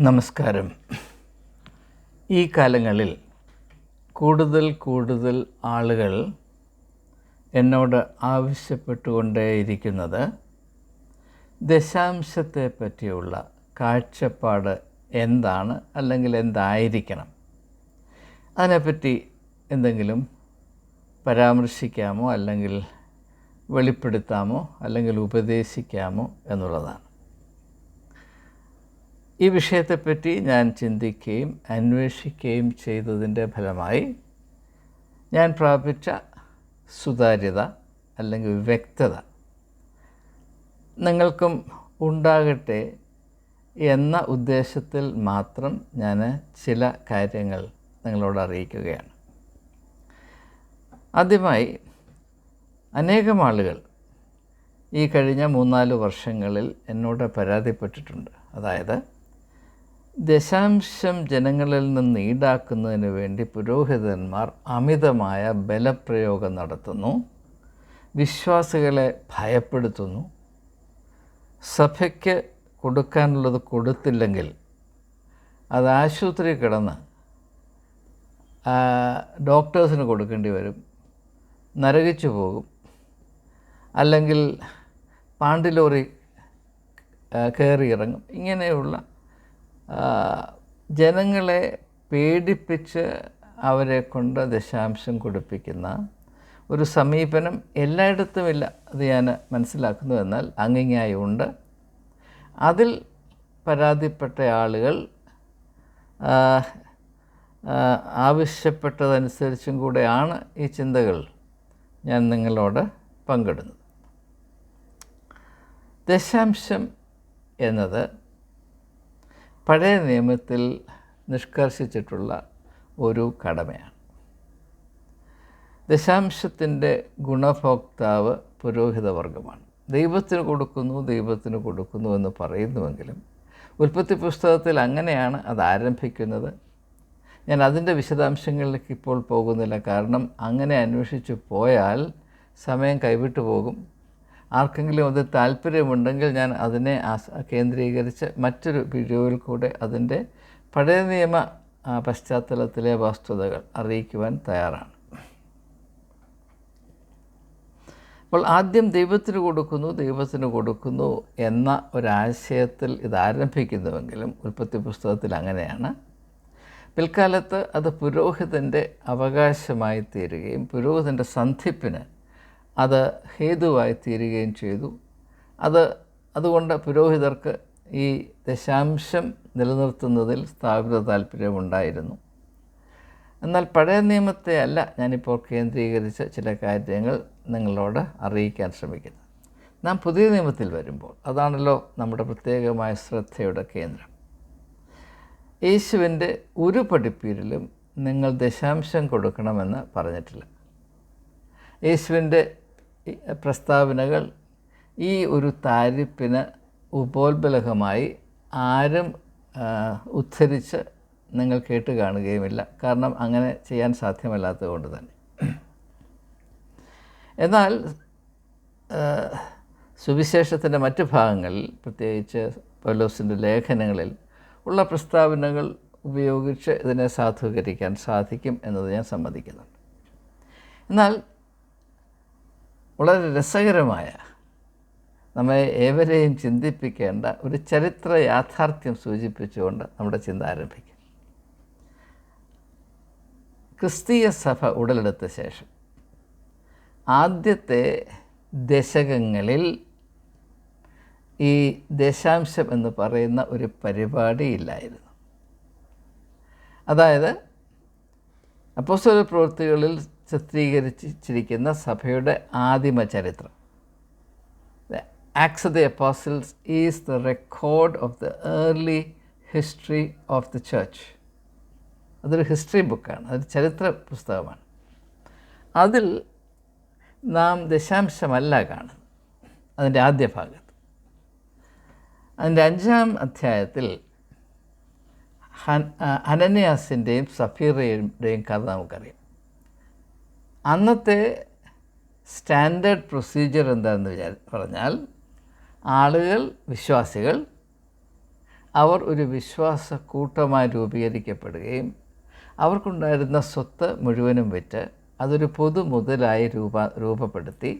നമസ്കാരം. ഈ കാലങ്ങളിൽ കൂടുതൽ കൂടുതൽ ആളുകൾ എന്നോട് ആവശ്യപ്പെട്ടുകൊണ്ടേയിരിക്കുന്നത് ദശാംശത്തെ പറ്റിയുള്ള കാഴ്ചപ്പാട് എന്താണ് അല്ലെങ്കിൽ എന്തായിരിക്കണം? അതിനെപ്പറ്റി എന്തെങ്കിലും പരാമർശിക്കാമോ അല്ലെങ്കിൽ വെളിപ്പെടുത്താമോ അല്ലെങ്കിൽ ഉപദേശിക്കാമോ എന്നുള്ളതാണ്. ഈ വിഷയത്തെപ്പറ്റി ഞാൻ ചിന്തിക്കുകയും അന്വേഷിക്കുകയും ചെയ്തതിന്റെ ഫലമായി ഞാൻ പ്രാപിച്ച സുതാര്യത അല്ലെങ്കിൽ വ്യക്തത നിങ്ങൾക്കും ഉണ്ടാകട്ടെ എന്ന ഉദ്ദേശത്തിൽ മാത്രം ഞാൻ ചില കാര്യങ്ങൾ നിങ്ങളോട് അറിയിക്കുകയാണ്. ആദ്യമായി അനേകം ആളുകൾ ഈ കഴിഞ്ഞ മൂന്നാൽ വർഷങ്ങളിൽ എന്നോട് പരാതിപ്പെട്ടിട്ടുണ്ട്. അതായത് ദശാംശം ജനങ്ങളിൽ നിന്ന് ഈടാക്കുന്നതിന് വേണ്ടി പുരോഹിതന്മാർ അമിതമായ ബലപ്രയോഗം നടത്തുന്നു. വിശ്വാസികളെ ഭയപ്പെടുത്തുന്നു. സഭയ്ക്ക് കൊടുക്കാനുള്ളത് കൊടുത്തില്ലെങ്കിൽ അത് ആശുപത്രി കിടന്ന് ഡോക്ടേഴ്സിന് കൊടുക്കേണ്ടി വരും. നരകിച്ചു പോകും. അല്ലെങ്കിൽ പാണ്ടിലോറി കയറി ഇറങ്ങും. ഇങ്ങനെയുള്ള ജനങ്ങളെ പേടിപ്പിച്ച് അവരെ കൊണ്ട് ദശാംശം കൊടുപ്പിക്കുന്ന ഒരു സമീപനം എല്ലായിടത്തുമില്ല അത് ഞാൻ മനസ്സിലാക്കുന്നു എന്നാൽ അങ്ങിങ്ങായി ഉണ്ട് അതിൽ പരാതിപ്പെട്ട ആളുകൾ ആവശ്യപ്പെട്ടതനുസരിച്ചും കൂടെയാണ് ഈ ചിന്തകൾ ഞാൻ നിങ്ങളോട് പങ്കിടുന്നത്. ദശാംശം എന്നത് പഴയ നിയമത്തിൽ നിഷ്കർഷിച്ചിട്ടുള്ള ഒരു കടമയാണ്. ദശാംശത്തിന്റെ ഗുണഭോക്താവ് പുരോഹിതവർഗമാണ്. ദൈവത്തിന് കൊടുക്കുന്നു ദൈവത്തിന് കൊടുക്കുന്നു എന്ന് പറയുന്നുവെങ്കിലും ഉൽപ്പത്തി പുസ്തകത്തിൽ അങ്ങനെയാണ് അത് ആരംഭിക്കുന്നത്. ഞാൻ അതിന്റെ വിശദാംശങ്ങളിലേക്ക് ഇപ്പോൾ പോകുന്നില്ല. കാരണം അങ്ങനെ അന്വേഷിച്ചു പോയാൽ സമയം കൈവിട്ടു പോകും. ആർക്കെങ്കിലും അത് താല്പര്യമുണ്ടെങ്കിൽ ഞാൻ അതിനെ കേന്ദ്രീകരിച്ച് മറ്റൊരു വീഡിയോയിൽ കൂടെ അതിന്റെ പഴയ നിയമ പശ്ചാത്തലത്തിലെ വസ്തുതകൾ അറിയിക്കുവാൻ തയ്യാറാണ്. അപ്പോൾ ആദ്യം ദൈവത്തിന് കൊടുക്കുന്നു ദൈവത്തിന് കൊടുക്കുന്നു എന്ന ഒരാശയത്തിൽ ഇത് ആരംഭിക്കുന്നുവെങ്കിലും ഉൽപ്പത്തി പുസ്തകത്തിൽ അങ്ങനെയാണ്. പിൽക്കാലത്ത് അത് പുരോഹിതന്റെ അവകാശമായി തീരുകയും പുരോഹിതന്റെ സന്ധിപ്പിന് അത് ഹേതുവായി തീരുകയും ചെയ്തു. അത് അതുകൊണ്ട് പുരോഹിതർക്ക് ഈ ദശാംശം നിലനിർത്തുന്നതിൽ സ്ഥാപിത താല്പര്യമുണ്ടായിരുന്നു. എന്നാൽ പഴയ നിയമത്തെ അല്ല ഞാനിപ്പോൾ കേന്ദ്രീകരിച്ച ചില കാര്യങ്ങൾ നിങ്ങളോട് അറിയിക്കാൻ ശ്രമിക്കുന്നത്. നാം പുതിയ നിയമത്തിൽ വരുമ്പോൾ അതാണല്ലോ നമ്മുടെ പ്രത്യേകമായ ശ്രദ്ധയുടെ കേന്ദ്രം. യേശുവിന്റെ ഒരു പഠിപ്പീരിലും നിങ്ങൾ ദശാംശം കൊടുക്കണമെന്ന് പറഞ്ഞിട്ടില്ല. യേശുവിന്റെ പ്രസ്താവനകൾ ഈ ഒരു താരിപ്പിന് ഉപോത്ബലകമായി ആരും ഉദ്ധരിച്ച് നിങ്ങൾ കേട്ട് കാണുകയുമില്ല. കാരണം അങ്ങനെ ചെയ്യാൻ സാധ്യമല്ലാത്തത് കൊണ്ട് തന്നെ. എന്നാൽ സുവിശേഷത്തിന്റെ മറ്റ് ഭാഗങ്ങളിൽ പ്രത്യേകിച്ച് പൗലോസിന്റെ ലേഖനങ്ങളിൽ ഉള്ള പ്രസ്താവനകൾ ഉപയോഗിച്ച് ഇതിനെ സാധൂകരിക്കാൻ സാധിക്കും എന്നത് ഞാൻ സമ്മതിക്കുന്നുണ്ട്. എന്നാൽ വളരെ രസകരമായ നമ്മെ ഏവരെയും ചിന്തിപ്പിക്കേണ്ട ഒരു ചരിത്ര യാഥാർത്ഥ്യം സൂചിപ്പിച്ചുകൊണ്ട് നമ്മുടെ ചിന്ത ആരംഭിക്കും. ക്രിസ്തീയ സഭ ഉടലെടുത്ത ശേഷം ആദ്യത്തെ ദശകങ്ങളിൽ ഈ ദശാംശം എന്ന് പറയുന്ന ഒരു പരിപാടി ഇല്ലായിരുന്നു. അതായത് അപ്പോസ്തല പ്രവൃത്തികളിൽ ചിത്രീകരിച്ചിരിക്കുന്ന സഭയുടെ ആദിമ ചരിത്രം. Acts of the apostles is the record of the early history of the church അതൊരു ഹിസ്റ്ററി ബുക്കാണ് അതൊരു ചരിത്ര പുസ്തകമാണ്. അതിൽ നാം ദശാംശമല്ല കാണുന്നത്. അതിന്റെ ആദ്യ ഭാഗത്ത്. അതിന്റെ അഞ്ചാം അധ്യായത്തിൽ ഹൻ അനന്യാസിന്റെയും സഫീറയുടെയും കഥ നമുക്കറിയാം. അന്നത്തെ സ്റ്റാൻഡേർഡ് പ്രൊസീജിയർ എന്താണെന്ന് വിചാരി പറഞ്ഞാൽ ആളുകൾ വിശ്വാസികൾ അവർ ഒരു വിശ്വാസ കൂട്ടമായി രൂപീകരിക്കപ്പെടുകയും അവർക്കുണ്ടായിരുന്ന സ്വത്ത് മുഴുവനും വിറ്റ് അതൊരു പൊതു മുതലായി രൂപ രൂപപ്പെടുത്തി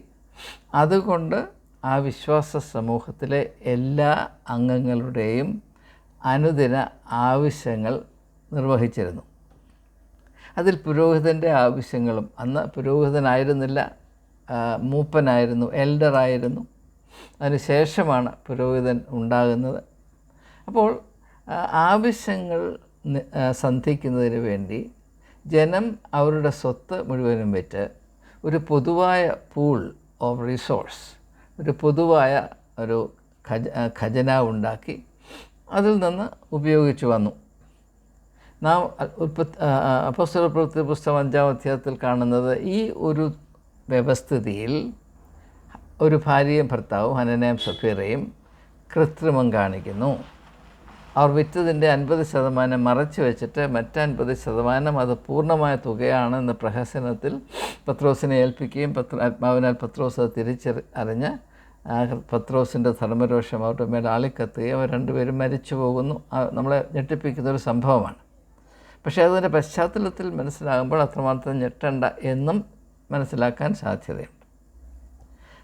അതുകൊണ്ട് ആ വിശ്വാസ സമൂഹത്തിലെ എല്ലാ അംഗങ്ങളുടെയും അനുദിന ആവശ്യങ്ങൾ നിർവഹിച്ചിരുന്നു. അതിൽ പുരോഹിതന്റെ ആവശ്യങ്ങളും. അന്ന് പുരോഹിതനായിരുന്നില്ല മൂപ്പനായിരുന്നു എൽഡറായിരുന്നു. അതിനുശേഷമാണ് പുരോഹിതൻ ഉണ്ടാകുന്നത്. അപ്പോൾ ആവശ്യങ്ങൾ സന്ധിക്കുന്നതിന് വേണ്ടി ജനം അവരുടെ സ്വത്ത് മുഴുവനും വെച്ച് ഒരു പൊതുവായ പൂൾ ഓഫ് റിസോഴ്സ് ഒരു പൊതുവായ ഒരു ഖജ ഖജനാവ് ഉണ്ടാക്കി അതിൽ നിന്ന് ഉപയോഗിച്ചു വന്നു. നാം ഉൽപ്പത്തി പ്രവൃത്തി പുസ്തകം അഞ്ചാം അധ്യായത്തിൽ കാണുന്നത് ഈ ഒരു വ്യവസ്ഥിതിയിൽ ഒരു ഭാര്യയും ഭർത്താവും ഹനനയും സഫീറയും കൃത്രിമം കാണിക്കുന്നു. അവർ വിറ്റതിന്റെ അൻപത് ശതമാനം മറച്ചു വെച്ചിട്ട് മറ്റൻപത് ശതമാനം അത് പൂർണമായ തുകയാണ് എന്ന പ്രഹസനത്തിൽ പത്രോസിനെ ഏൽപ്പിക്കുകയും പത്ര ആത്മാവിനാൽ പത്രോസ് അത് തിരിച്ചറി അറിഞ്ഞ് പത്രോസിന്റെ ധർമ്മരോഷം അവരുടെ മേൽ ആളിക്കത്തുകയും അവർ രണ്ടുപേരും മരിച്ചു പോകുന്നു. നമ്മളെ ഞെട്ടിപ്പിക്കുന്ന ഒരു സംഭവമാണ്. പക്ഷേ അതിന്റെ പശ്ചാത്തലത്തിൽ മനസ്സിലാകുമ്പോൾ അത്രമാത്രം ഞെട്ടണ്ട എന്നും മനസ്സിലാക്കാൻ സാധ്യതയുണ്ട്.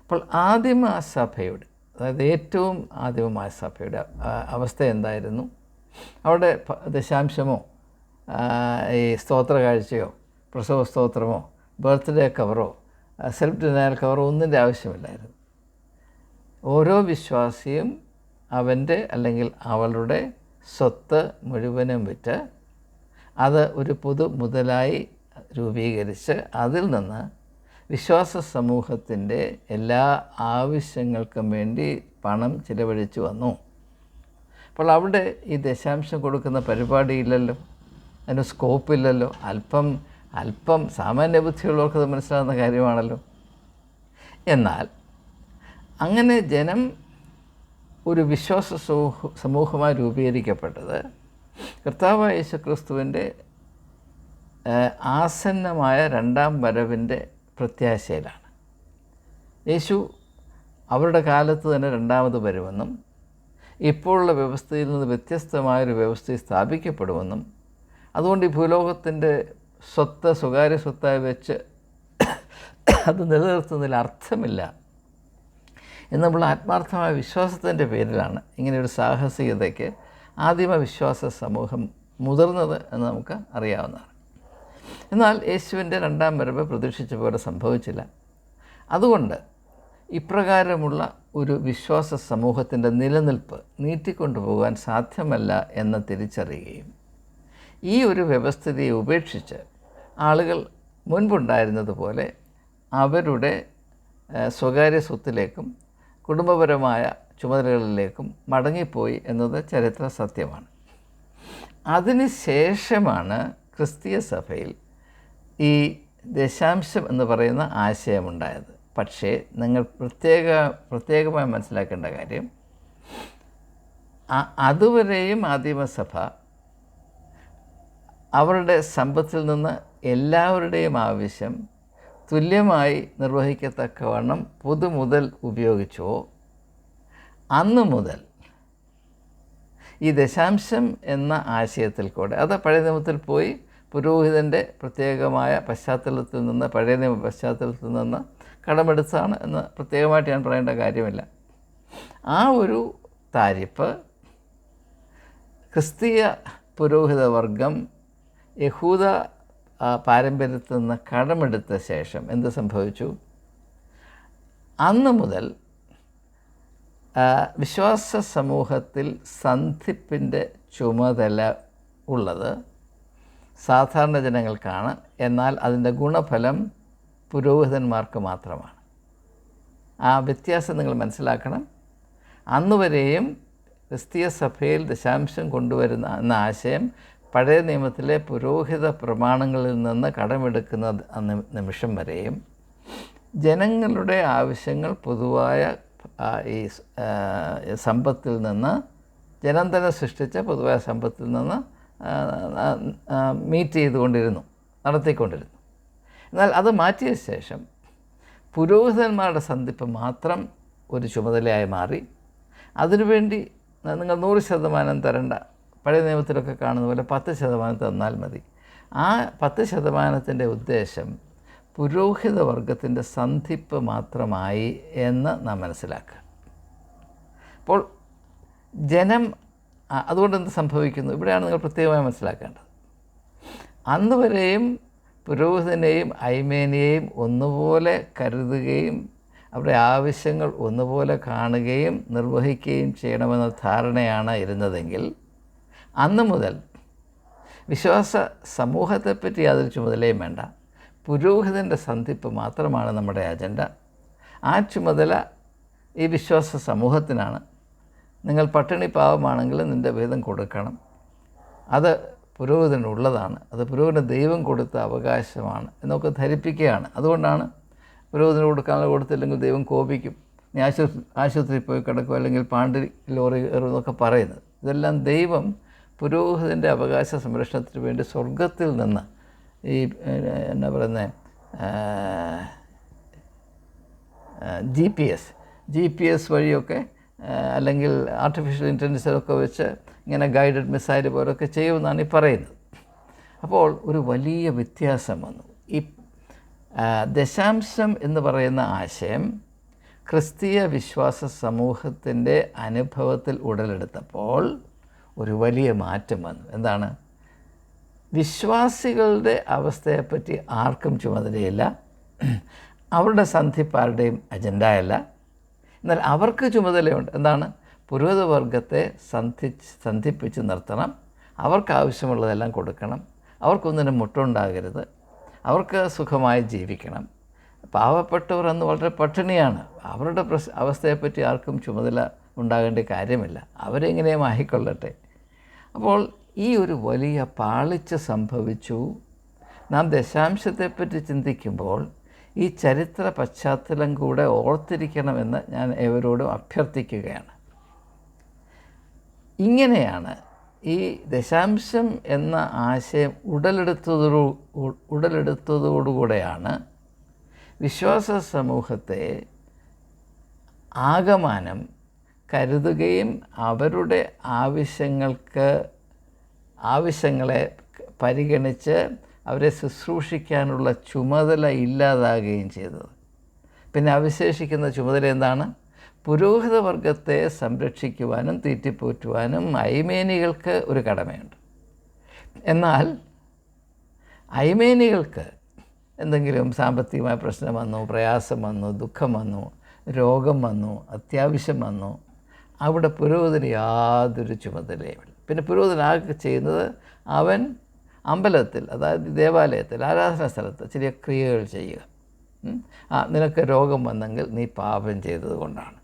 അപ്പോൾ ആദിമ സഭയുടെ അതായത് ഏറ്റവും ആദിമമായ സഭയുടെ അവസ്ഥ എന്തായിരുന്നു? അവിടെ ദശാംശമോ ഈ സ്തോത്ര കാഴ്ചയോ പ്രസവ സ്തോത്രമോ ബർത്ത്ഡേ കവറോ സെൽഫ് ഡിനയൽ കവറോ ഒന്നിന്റെ ആവശ്യമില്ലായിരുന്നു. ഓരോ വിശ്വാസിയും അവന്റെ അല്ലെങ്കിൽ അവളുടെ സ്വത്ത് മുഴുവനും വിറ്റ് അത് ഒരു പൊതു മുതലായി രൂപീകരിച്ച് അതിൽ നിന്ന് വിശ്വാസ സമൂഹത്തിന്റെ എല്ലാ ആവശ്യങ്ങൾക്കും വേണ്ടി പണം ചിലവഴിച്ചു വന്നു. അപ്പോൾ അവിടെ ഈ ദശാംശം കൊടുക്കുന്ന പരിപാടിയില്ലല്ലോ അതിന് സ്കോപ്പില്ലല്ലോ അല്പം അല്പം സാമാന്യ ബുദ്ധിയുള്ളവർക്ക് അത് മനസ്സിലാകുന്ന കാര്യമാണല്ലോ. എന്നാൽ അങ്ങനെ ജനം ഒരു വിശ്വാസ സമൂഹ സമൂഹമായി രൂപീകരിക്കപ്പെട്ടത് കർത്താവായ യേശുക്രിസ്തുവിന്റെ ആസന്നമായ രണ്ടാം വരവിന്റെ പ്രത്യാശയിലാണ്. യേശു അവരുടെ കാലത്ത് തന്നെ രണ്ടാമത് വരുമെന്നും ഇപ്പോഴുള്ള വ്യവസ്ഥയിൽ നിന്ന് വ്യത്യസ്തമായൊരു വ്യവസ്ഥ സ്ഥാപിക്കപ്പെടുമെന്നും അതുകൊണ്ട് ഈ ഭൂലോകത്തിന്റെ സ്വത്ത് സ്വകാര്യ സ്വത്തായി വെച്ച് അത് നിലനിർത്തുന്നതിൽ അർത്ഥമില്ല എന്ന് നമ്മൾ ആത്മാർത്ഥമായ വിശ്വാസത്തിന്റെ പേരിലാണ് ഇങ്ങനെയൊരു സാഹസികതയ്ക്ക് ആദിമ വിശ്വാസ സമൂഹം മുതിർന്നത് എന്ന് നമുക്ക് അറിയാവുന്നതാണ്. എന്നാൽ യേശുവിന്റെ രണ്ടാം വരവ് പ്രതീക്ഷിച്ച പോലെ സംഭവിച്ചില്ല. അതുകൊണ്ട് ഇപ്രകാരമുള്ള ഒരു വിശ്വാസ സമൂഹത്തിന്റെ നിലനിൽപ്പ് നീട്ടിക്കൊണ്ടുപോകാൻ സാധ്യമല്ല എന്ന് തിരിച്ചറിയുകയും ഈ ഒരു വ്യവസ്ഥിതിയെ ഉപേക്ഷിച്ച് ആളുകൾ മുൻപുണ്ടായിരുന്നതുപോലെ അവരുടെ സ്വകാര്യ സ്വത്തിലേക്കും കുടുംബപരമായ ചുമതലകളിലേക്കും മടങ്ങിപ്പോയി എന്നത് ചരിത്ര സത്യമാണ്. അതിനുശേഷമാണ് ക്രിസ്തീയ സഭയിൽ ഈ ദശാംശം എന്ന് പറയുന്ന ആശയമുണ്ടായത്. പക്ഷേ നിങ്ങൾ പ്രത്യേക പ്രത്യേകമായി മനസ്സിലാക്കേണ്ട കാര്യം അതുവരെയും ആദിമസഭ അവരുടെ സമ്പത്തിൽ നിന്ന് എല്ലാവരുടെയും ആവശ്യം തുല്യമായി നിർവഹിക്കത്തക്കവണ്ണം പൊതുമുതൽ ഉപയോഗിച്ചോ അന്ന് മുതൽ ഈ ദശാംശം എന്ന ആശയത്തിൽ കൂടെ അത് പഴയ നിയമത്തിൽ പോയി പുരോഹിതന്റെ പ്രത്യേകമായ പശ്ചാത്തലത്തിൽ നിന്ന് പഴയ നിയമ പശ്ചാത്തലത്തിൽ നിന്ന് കടമെടുത്താണ് എന്ന് പ്രത്യേകമായിട്ട് ഞാൻ പറയേണ്ട കാര്യമില്ല. ആ ഒരു താരിപ്പ് ക്രിസ്തീയ പുരോഹിത വർഗം യഹൂദ പാരമ്പര്യത്തിൽ നിന്ന് കടമെടുത്ത ശേഷം എന്ത് സംഭവിച്ചു? അന്ന് മുതൽ വിശ്വാസ സമൂഹത്തിൽ സന്ധിപ്പിന്റെ ചുമതല ഉള്ളത് സാധാരണ ജനങ്ങൾക്കാണ്. എന്നാൽ അതിന്റെ ഗുണഫലം പുരോഹിതന്മാർക്ക് മാത്രമാണ്. ആ വ്യത്യാസം നിങ്ങൾ മനസ്സിലാക്കണം. അന്നുവരെയും ക്രിസ്തീയ സഭയിൽ ദശാംശം കൊണ്ടുവരുന്ന എന്ന ആശയം പഴയ നിയമത്തിലെ പുരോഹിത പ്രമാണങ്ങളിൽ നിന്ന് കടമെടുക്കുന്ന നിമിഷം വരെയും ജനങ്ങളുടെ ആവശ്യങ്ങൾ പൊതുവായ ഈ സമ്പത്തിൽ നിന്ന് ജനന്തരം സൃഷ്ടിച്ച പൊതുവായ സമ്പത്തിൽ നിന്ന് മീറ്റ് ചെയ്തുകൊണ്ടിരുന്നു നടത്തിക്കൊണ്ടിരുന്നു. എന്നാൽ അത് മാറ്റിയ ശേഷം പുരോഹിതന്മാരുടെ സന്ധിപ്പ് മാത്രം ഒരു ചുമതലയായി മാറി. അതിനുവേണ്ടി നിങ്ങൾ നൂറ് ശതമാനം തരേണ്ട പഴയ നിയമത്തിലൊക്കെ കാണുന്ന പോലെ പത്ത് ശതമാനം തന്നാൽ മതി. ആ പത്ത് ശതമാനത്തിന്റെ ഉദ്ദേശം പുരോഹിത വർഗത്തിന്റെ സന്ധിപ്പ് മാത്രമായി എന്ന് നാം മനസ്സിലാക്കുക. അപ്പോൾ ജനം അതുകൊണ്ട് എന്ത് സംഭവിക്കുന്നു? ഇവിടെയാണ് നിങ്ങൾ പ്രത്യേകമായി മനസ്സിലാക്കേണ്ടത്. അന്ന് വരെയും പുരോഹിതനെയും ഐമേനെയും ഒന്നുപോലെ കരുതുകയും അവരുടെ ആവശ്യങ്ങൾ ഒന്നുപോലെ കാണുകയും നിർവഹിക്കുകയും ചെയ്യണമെന്ന ധാരണയാണ് ഇരുന്നതെങ്കിൽ അന്ന് മുതൽ വിശ്വാസ സമൂഹത്തെപ്പറ്റി യാതൊരു ചുമതലയും വേണ്ട. പുരോഹിതന്റെ സന്ധിപ്പ് മാത്രമാണ് നമ്മുടെ അജണ്ട. ആ ചുമതല ഈ വിശ്വാസ സമൂഹത്തിനാണ്. നിങ്ങൾ പട്ടിണി പാവമാണെങ്കിൽ നിന്റെ വേദം കൊടുക്കണം. അത് പുരോഹിതനുള്ളതാണ്. അത് പുരോഹിതന് ദൈവം കൊടുത്ത അവകാശമാണ് എന്നൊക്കെ ധരിപ്പിക്കുകയാണ്. അതുകൊണ്ടാണ് പുരോഹിതന് കൊടുക്കാനുള്ള കൊടുത്തില്ലെങ്കിൽ ദൈവം കോപിക്കും. നീ ആശുപത്രി ആശുപത്രിയിൽ പോയി കിടക്കും അല്ലെങ്കിൽ പാണ്ടി ലോറി കയറും എന്നൊക്കെ പറയുന്നത്. ഇതെല്ലാം ദൈവം പുരോഹിതന്റെ അവകാശ സംരക്ഷണത്തിന് വേണ്ടി സ്വർഗത്തിൽ നിന്ന് ഈ എന്നാ പറയുന്നത് G P S G P S വഴിയൊക്കെ അല്ലെങ്കിൽ ആർട്ടിഫിഷ്യൽ ഇന്റലിജൻസൊക്കെ വെച്ച് ഇങ്ങനെ ഗൈഡഡ് മിസൈൽ പോലൊക്കെ ചെയ്യുമെന്നാണ് ഈ പറയുന്നത്. അപ്പോൾ ഒരു വലിയ വ്യത്യാസം വന്നു. ഈ ദശാംശം എന്ന് പറയുന്ന ആശയം ക്രിസ്തീയ വിശ്വാസ സമൂഹത്തിന്റെ അനുഭവത്തിൽ ഉടലെടുത്തപ്പോൾ ഒരു വലിയ മാറ്റം വന്നു. എന്താണ്? വിശ്വാസികളുടെ അവസ്ഥയെപ്പറ്റി ആർക്കും ചുമതലയില്ല. അവരുടെ സന്ധിപ്പാരുടെയും അജണ്ടയല്ല. എന്നാൽ അവർക്ക് ചുമതലയുണ്ട്. എന്താണ്? പുരോഹിതവർഗത്തെ സന്ധി സന്ധിപ്പിച്ച് നിർത്തണം. അവർക്ക് ആവശ്യമുള്ളതെല്ലാം കൊടുക്കണം. അവർക്കൊന്നിനും മുട്ടുണ്ടാകരുത്. അവർക്ക് സുഖമായി ജീവിക്കണം. പാവപ്പെട്ടവർ എന്ന് വളരെ പട്ടിണിയാണ്. അവരുടെ പ്രശ് അവസ്ഥയെപ്പറ്റി ആർക്കും ചുമതല ഉണ്ടാകേണ്ട കാര്യമില്ല. അവരെങ്ങനെയും ആയിക്കൊള്ളട്ടെ. അപ്പോൾ ഈ ഒരു വലിയ പാളിച്ച സംഭവിച്ചു. നാം ദശാംശത്തെപ്പറ്റി ചിന്തിക്കുമ്പോൾ ഈ ചരിത്ര പശ്ചാത്തലം കൂടെ ഓർത്തിരിക്കണമെന്ന് ഞാൻ ഏവരോടും അഭ്യർത്ഥിക്കുകയാണ്. ഇങ്ങനെയാണ് ഈ ദശാംശം എന്ന ആശയം ഉടലെടുത്തതോ ഉടലെടുത്തതോടുകൂടെയാണ് വിശ്വാസ സമൂഹത്തെ ആകമാനം കരുതുകയും അവരുടെ ആവശ്യങ്ങൾക്ക് ആവശ്യങ്ങളെ പരിഗണിച്ച് അവരെ ശുശ്രൂഷിക്കാനുള്ള ചുമതല ഇല്ലാതാകുകയും ചെയ്തത്. പിന്നെ അവശേഷിക്കുന്ന ചുമതല എന്താണ്? പുരോഹിത വർഗത്തെ സംരക്ഷിക്കുവാനും തീറ്റിപ്പോറ്റുവാനും അയ്മേനികൾക്ക് ഒരു കടമയുണ്ട്. എന്നാൽ അയ്മേനികൾക്ക് എന്തെങ്കിലും സാമ്പത്തികമായ പ്രശ്നം വന്നു പ്രയാസം വന്നു ദുഃഖം വന്നു രോഗം വന്നു അത്യാവശ്യം വന്നു അവിടെ പുരോഹിതന് യാതൊരു ചുമതലയുമില്ല. പിന്നെ പുരോഹിതൻ ആകെ ചെയ്യുന്നത് അവൻ അമ്പലത്തിൽ അതായത് ദേവാലയത്തിൽ ആരാധനാ സ്ഥലത്ത് ചെറിയ ക്രിയകൾ ചെയ്യുക. ആ നിനക്ക് രോഗം വന്നെങ്കിൽ നീ പാപം ചെയ്തത് കൊണ്ടാണ്.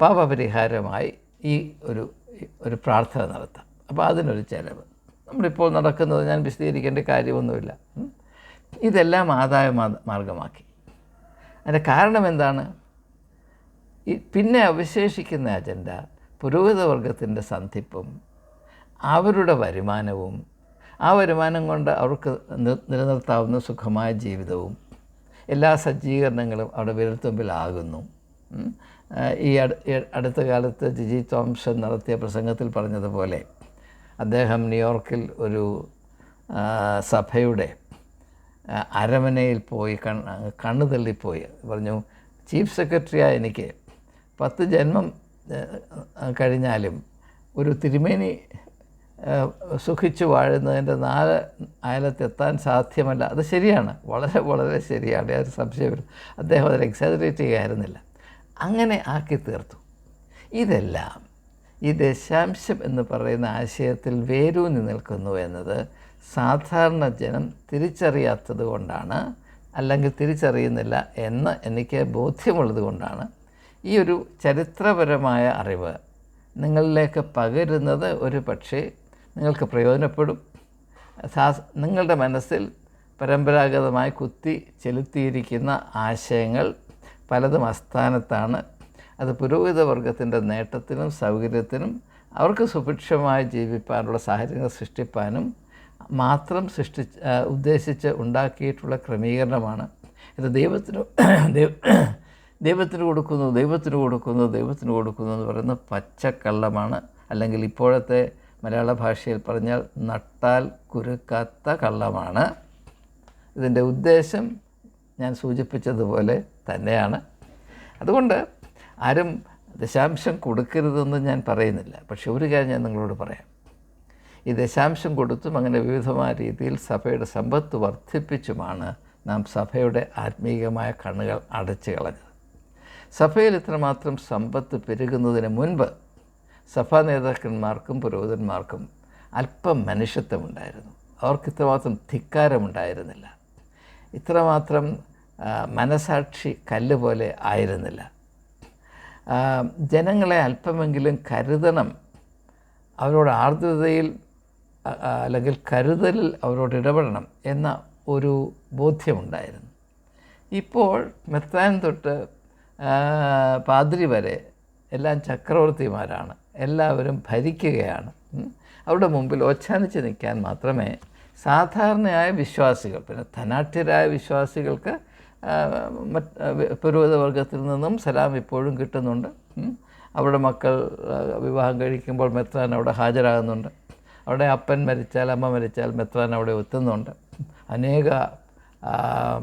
പാപപരിഹാരമായി ഈ ഒരു ഒരു പ്രാർത്ഥന നടത്താം. അപ്പോൾ അതിനൊരു ചിലവ്. നമ്മളിപ്പോൾ നടക്കുന്നത് ഞാൻ വിശദീകരിക്കേണ്ട കാര്യമൊന്നുമില്ല. ഇതെല്ലാം ആദായ മാർഗമാക്കി. അതിന്റെ കാരണം എന്താണ്? പിന്നെ അവശേഷിക്കുന്ന അജണ്ട പുരോഹിതവർഗത്തിന്റെ സന്ധിപ്പും അവരുടെ വരുമാനവും ആ വരുമാനം കൊണ്ട് അവർക്ക് നിലനിർത്താവുന്ന സുഖമായ ജീവിതവും എല്ലാ സജ്ജീകരണങ്ങളും അവിടെ വിരൽത്തുമ്പിലാകുന്നു. ഈ അടുത്ത കാലത്ത് ജിജി തോംസൺ നടത്തിയ പ്രസംഗത്തിൽ പറഞ്ഞതുപോലെ അദ്ദേഹം ന്യൂയോർക്കിൽ ഒരു സഭയുടെ അരമനയിൽ പോയി കണ്ണ് കണ്ണു തള്ളിപ്പോയി. പറഞ്ഞു ചീഫ് സെക്രട്ടറിയായ എനിക്ക്. പത്ത് ജന്മം കഴിഞ്ഞാലും ഒരു തിരുമേനി സുഖിച്ചു വാഴുന്നതിന്റെ നാല് അയലത്തെത്താൻ സാധ്യമല്ല. അത് ശരിയാണ്. വളരെ വളരെ ശരിയാണ്. യാതൊരു സംശയമില്ല അദ്ദേഹം അതിൽ എക്സാജറേറ്റ് ചെയ്യായിരുന്നില്ല. അങ്ങനെ ആക്കി തീർത്തു. ഇതെല്ലാം ഈ ദശാംശം എന്ന് പറയുന്ന ആശയത്തിൽ വേരൂന്നി നിൽക്കുന്നു എന്നത് സാധാരണ ജനം തിരിച്ചറിയാത്തത് കൊണ്ടാണ് അല്ലെങ്കിൽ തിരിച്ചറിയുന്നില്ല എന്ന് എനിക്ക് ബോധ്യമുള്ളത് കൊണ്ടാണ് ഈ ഒരു ചരിത്രപരമായ അറിവ് നിങ്ങളിലേക്ക് പകരുന്നത് ഒരു പക്ഷേ നിങ്ങൾക്ക് പ്രയോജനപ്പെടും. നിങ്ങളുടെ മനസ്സിൽ പരമ്പരാഗതമായി കുത്തി ചെലുത്തിയിരിക്കുന്ന ആശയങ്ങൾ പലതും അസ്ഥാനത്താണ് അത് പുരോഹിത വർഗത്തിന്റെ നേട്ടത്തിനും സൗകര്യത്തിനും അവർക്ക് സുഭിക്ഷമായി ജീവിപ്പാനുള്ള സാഹചര്യങ്ങൾ സൃഷ്ടിപ്പാനും മാത്രം സൃഷ്ടി ഉദ്ദേശിച്ച് ഉണ്ടാക്കിയിട്ടുള്ള ക്രമീകരണമാണ്. ഇത് ദൈവത്തിന് ദൈവ ദൈവത്തിന് കൊടുക്കുന്നു ദൈവത്തിന് കൊടുക്കുന്നു ദൈവത്തിന് കൊടുക്കുന്നു എന്ന് പറയുന്ന പച്ചക്കള്ളമാണ്. അല്ലെങ്കിൽ ഇപ്പോഴത്തെ മലയാള ഭാഷയിൽ പറഞ്ഞാൽ നട്ടാൽ കുരുക്കാത്ത കള്ളമാണ്. ഇതിന്റെ ഉദ്ദേശം ഞാൻ സൂചിപ്പിച്ചതുപോലെ തന്നെയാണ്. അതുകൊണ്ട് ആരും ദശാംശം കൊടുക്കരുതെന്ന് ഞാൻ പറയുന്നില്ല. പക്ഷെ ഒരു കാര്യം ഞാൻ നിങ്ങളോട് പറയാം. ഈ ദശാംശം കൊടുത്തും അങ്ങനെ വിവിധമായ രീതിയിൽ സഭയുടെ സമ്പത്ത് വർദ്ധിപ്പിച്ചുമാണ് നാം സഭയുടെ ആത്മീയമായ കണ്ണുകൾ അടച്ചു കളഞ്ഞത്. സഭയിൽ ഇത്രമാത്രം സമ്പത്ത് പെരുകുന്നതിന് മുൻപ് സഭാ നേതാക്കന്മാർക്കും പുരോഹിതന്മാർക്കും അല്പം മനുഷ്യത്വമുണ്ടായിരുന്നു. അവർക്ക് ഇത്രമാത്രം ധിക്കാരമുണ്ടായിരുന്നില്ല. ഇത്രമാത്രം മനസാക്ഷി കല്ല് പോലെ ആയിരുന്നില്ല. ജനങ്ങളെ അല്പമെങ്കിലും കരുതണം. അവരോട് ആർദ്രതയിൽ അല്ലെങ്കിൽ കരുതലിൽ അവരോട് ഇടപെടണം എന്ന ഒരു ബോധ്യമുണ്ടായിരുന്നു. ഇപ്പോൾ മെത്താൻ തൊട്ട് പാതിരി വരെ എല്ലാം ചക്രവർത്തിമാരാണ്. എല്ലാവരും ഭരിക്കുകയാണ്. അവരുടെ മുമ്പിൽ ഒച്ചാനിച്ച് നിൽക്കാൻ മാത്രമേ സാധാരണയായ വിശ്വാസികൾ പിന്നെ ധനാഠ്യരായ വിശ്വാസികൾക്ക് പുരോഹിതവർഗത്തിൽ നിന്നും സലാം ഇപ്പോഴും കിട്ടുന്നുണ്ട്. അവരുടെ മക്കൾ വിവാഹം കഴിക്കുമ്പോൾ മെത്രാൻ അവിടെ ഹാജരാകുന്നുണ്ട് അവിടെ അപ്പൻ മരിച്ചാൽ അമ്മ മരിച്ചാൽ മെത്രാൻ അവിടെ എത്തുന്നുണ്ട് അനേക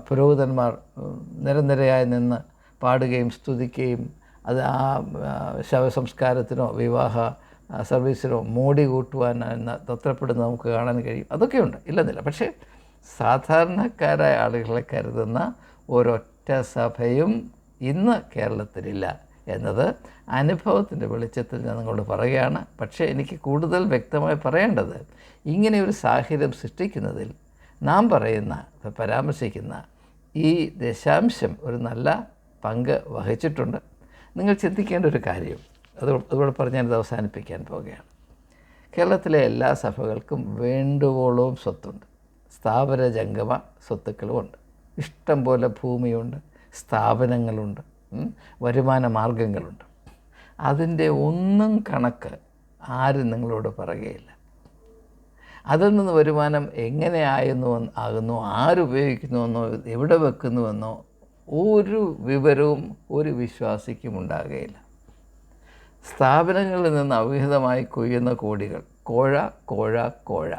പുരോഹിതന്മാർ നിരനിരയായി നിന്ന് പാടുകയും സ്തുതിക്കുകയും അത് ആ ശവസംസ്കാരത്തിനോ വിവാഹ സർവീസിനോ മോടി കൂട്ടുവാൻ എന്ന തത്രപ്പെടുന്ന നമുക്ക് കാണാൻ കഴിയും. അതൊക്കെയുണ്ട്. ഇല്ലെന്നില്ല. പക്ഷേ സാധാരണക്കാരായ ആളുകളെ കരുതുന്ന ഒരൊറ്റ സഭയും ഇന്ന് കേരളത്തിലില്ല എന്നത് അനുഭവത്തിന്റെ വെളിച്ചത്തിൽ ഞാൻ നിങ്ങളോട് പറയുകയാണ്. പക്ഷേ എനിക്ക് കൂടുതൽ വ്യക്തമായി പറയേണ്ടത് ഇങ്ങനെ ഒരു സാഹചര്യം സൃഷ്ടിക്കുന്നതിൽ നാം പറയുന്ന പരാമർശിക്കുന്ന ഈ ദശാംശം ഒരു നല്ല പങ്ക് വഹിച്ചിട്ടുണ്ട്. നിങ്ങൾ ചിന്തിക്കേണ്ട ഒരു കാര്യം. അത് അതുകൂടെ പറഞ്ഞ് ഞാനത് അവസാനിപ്പിക്കാൻ പോവുകയാണ്. കേരളത്തിലെ എല്ലാ സഭകൾക്കും വേണ്ടുവോളവും സ്വത്തുണ്ട്. സ്ഥാപന ജംഗമ സ്വത്തുക്കളുമുണ്ട്. ഇഷ്ടം പോലെ ഭൂമിയുണ്ട് സ്ഥാപനങ്ങളുണ്ട് വരുമാന മാർഗങ്ങളുണ്ട് അതിന്റെ ഒന്നും കണക്ക് ആരും നിങ്ങളോട് പറയുകയില്ല. അതിൽ നിന്ന് വരുമാനം എങ്ങനെ ആയെന്നു ആകുന്നു ആരുപയോഗിക്കുന്നുവെന്നോ എവിടെ വെക്കുന്നുവെന്നോ ഒരു വിവരവും ഒരു വിശ്വാസിക്കും ഉണ്ടാകുകയില്ല. സ്ഥാപനങ്ങളിൽ നിന്ന് അവിഹിതമായി കൊയ്യുന്ന കോടികൾ കോഴ കോഴ കോഴ.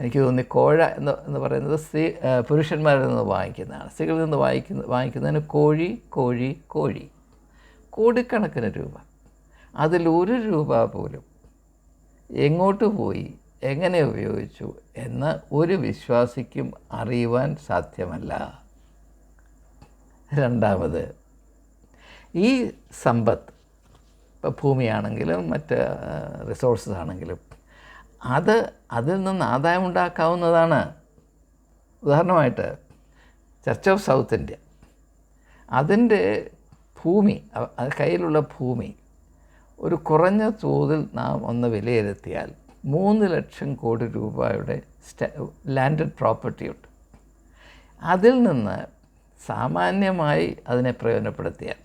എനിക്ക് തോന്നി കോഴ എന്ന് എന്ന് പറയുന്നത് സ്ത്രീ പുരുഷന്മാരിൽ നിന്ന് വാങ്ങിക്കുന്നതാണ്. സ്ത്രീകളിൽ നിന്ന് വാങ്ങിക്കുന്ന വാങ്ങിക്കുന്നതിന് കോഴി കോഴി കോഴി. കോടിക്കണക്കിന് രൂപ. അതിൽ ഒരു രൂപ പോലും എങ്ങോട്ട് പോയി എങ്ങനെ ഉപയോഗിച്ചു എന്ന് ഒരു വിശ്വാസിക്കും അറിയുവാൻ സാധ്യമല്ല. രണ്ടാമത് ഈ സമ്പത്ത് ഇപ്പോൾ ഭൂമിയാണെങ്കിലും മറ്റ് റിസോഴ്സസ് ആണെങ്കിലും അത് അതിൽ നിന്ന് ആദായം ഉണ്ടാക്കാവുന്നതാണ്. ഉദാഹരണമായിട്ട് ചർച്ച് ഓഫ് സൗത്ത് ഇന്ത്യ അതിന്റെ ഭൂമി കയ്യിലുള്ള ഭൂമി ഒരു കുറഞ്ഞ തോതിൽ നാം ഒന്ന് വിലയിരുത്തിയാൽ മൂന്ന് ലക്ഷം കോടി രൂപയുടെ ലാൻഡഡ് പ്രോപ്പർട്ടിയുണ്ട് അതിൽ നിന്ന് സാമാന്യമായി അതിനെ പ്രയോജനപ്പെടുത്തിയാൽ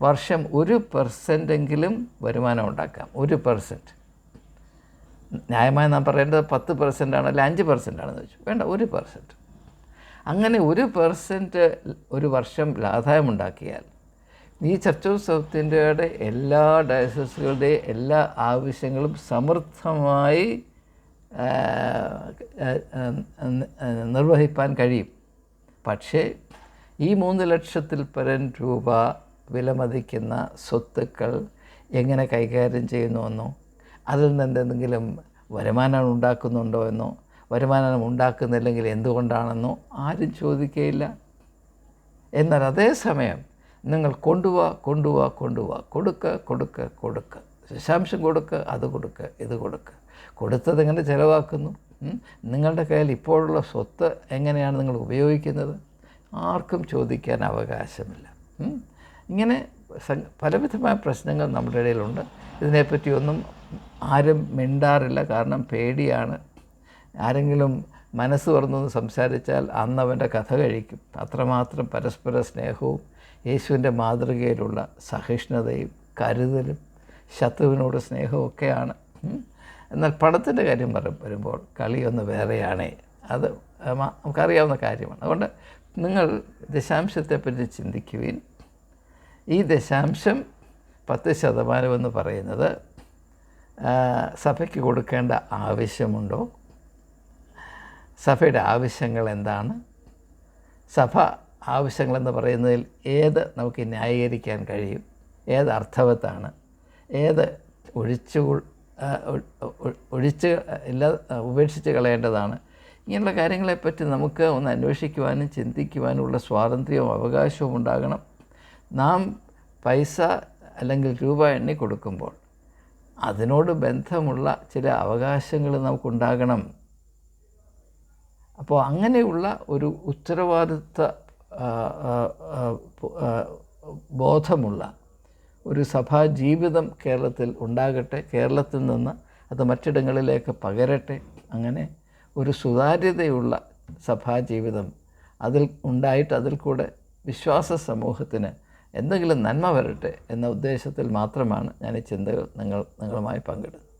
വർഷം ഒരു പെർസെന്റെങ്കിലും വരുമാനം ഉണ്ടാക്കാം. ഒരു പെർസെന്റ് ന്യായമായി നാം പറയേണ്ടത് പത്ത് പെർസെന്റ് ആണ് അല്ലെങ്കിൽ അഞ്ച് പെർസെന്റ് ആണെന്ന് വെച്ചു വേണ്ട ഒരു പെർസെന്റ് അങ്ങനെ ഒരു പെർസെന്റ് ഒരു വർഷം ആദായം ഉണ്ടാക്കിയാൽ ഈ ചർച്ച് ഓഫ് സൗത്ത് ഇന്ത്യയുടെ എല്ലാ ഡയസസുകളുടെയും എല്ലാ ആവശ്യങ്ങളും സമൃദ്ധമായി നിർവഹിപ്പാൻ കഴിയും. പക്ഷേ ഈ മൂന്ന് ലക്ഷത്തിൽ പരം രൂപ വിലമതിക്കുന്ന സ്വത്തുക്കൾ എങ്ങനെ കൈകാര്യം ചെയ്യുന്നുവെന്നോ അതിൽ നിന്ന് എന്തെങ്കിലും വരുമാനം ഉണ്ടാക്കുന്നുണ്ടോ എന്നോ വരുമാനം ഉണ്ടാക്കുന്നില്ലെങ്കിൽ എന്തുകൊണ്ടാണെന്നോ ആരും ചോദിക്കുകയില്ല എന്നാൽ അതേസമയം നിങ്ങൾ കൊണ്ടുപോവാ കൊണ്ടുപോവാ കൊണ്ടുപോവാ കൊടുക്ക കൊടുക്ക കൊടുക്ക. ശശാംശം കൊടുക്ക അത് കൊടുക്ക ഇത് കൊടുക്ക. കൊടുത്തത് എങ്ങനെ ചിലവാക്കുന്നു? നിങ്ങളുടെ കയ്യിൽ ഇപ്പോഴുള്ള സ്വത്ത് എങ്ങനെയാണ് നിങ്ങൾ ഉപയോഗിക്കുന്നത്? ആർക്കും ചോദിക്കാൻ അവകാശമില്ല. ഇങ്ങനെ പലവിധമായ പ്രശ്നങ്ങൾ നമ്മുടെ ഇടയിലുണ്ട്. ഇതിനെപ്പറ്റിയൊന്നും ആരും മിണ്ടാറില്ല. കാരണം പേടിയാണ്. ആരെങ്കിലും മനസ്സ് തുറന്നൊന്ന് സംസാരിച്ചാൽ അന്ന് അവന്റെ കഥ കഴിക്കും. അത്രമാത്രം പരസ്പര സ്നേഹവും യേശുവിന്റെ മാതൃകയിലുള്ള സഹിഷ്ണുതയും കരുതലും ശത്രുവിനോട് സ്നേഹവും ഒക്കെയാണ്. എന്നാൽ പണത്തിന്റെ കാര്യം വരുമ്പോൾ കളിയൊന്ന് വേറെയാണ്. അത് നമുക്കറിയാവുന്ന കാര്യമാണ്. അതുകൊണ്ട് നിങ്ങൾ ദശാംശത്തെപ്പറ്റി ചിന്തിക്കുവിൻ. ഈ ദശാംശം പത്ത് ശതമാനമെന്ന് പറയുന്നത് സഭയ്ക്ക് കൊടുക്കേണ്ട ആവശ്യമുണ്ടോ? സഭയുടെ ആവശ്യങ്ങൾ എന്താണ്? സഭ ആവശ്യങ്ങളെന്ന് പറയുന്നതിൽ ഏത് നമുക്ക് ന്യായീകരിക്കാൻ കഴിയും? ഏത് അർത്ഥവത്താണ്? ഏത് ഒഴിച്ചു ഒഴിച്ച് ഇല്ല ഉപേക്ഷിച്ച് കളയേണ്ടതാണ്. ഇങ്ങനെയുള്ള കാര്യങ്ങളെപ്പറ്റി നമുക്ക് ഒന്ന് അന്വേഷിക്കുവാനും ചിന്തിക്കുവാനുമുള്ള സ്വാതന്ത്ര്യവും അവകാശവും ഉണ്ടാകണം. നാം പൈസ അല്ലെങ്കിൽ രൂപ എണ്ണി കൊടുക്കുമ്പോൾ അതിനോട് ബന്ധമുള്ള ചില അവകാശങ്ങൾ നമുക്കുണ്ടാകണം. അപ്പോൾ അങ്ങനെയുള്ള ഒരു ഉത്തരവാദിത്വ ബോധമുള്ള ഒരു സഭാ ജീവിതം കേരളത്തിൽ ഉണ്ടാകട്ടെ കേരളത്തിൽ നിന്ന് അത് മറ്റിടങ്ങളിലേക്ക് പകരട്ടെ അങ്ങനെ ഒരു സുതാര്യതയുള്ള സഭാ ജീവിതം അതിൽ ഉണ്ടായിട്ട് അതിൽ കൂടെ വിശ്വാസ സമൂഹത്തിന് എന്തെങ്കിലും നന്മ വരട്ടെ എന്ന ഉദ്ദേശത്തിൽ മാത്രമാണ് ഞാൻ ഈ ചിന്തകൾ നിങ്ങൾ നിങ്ങളുമായി പങ്കിടുന്നത്.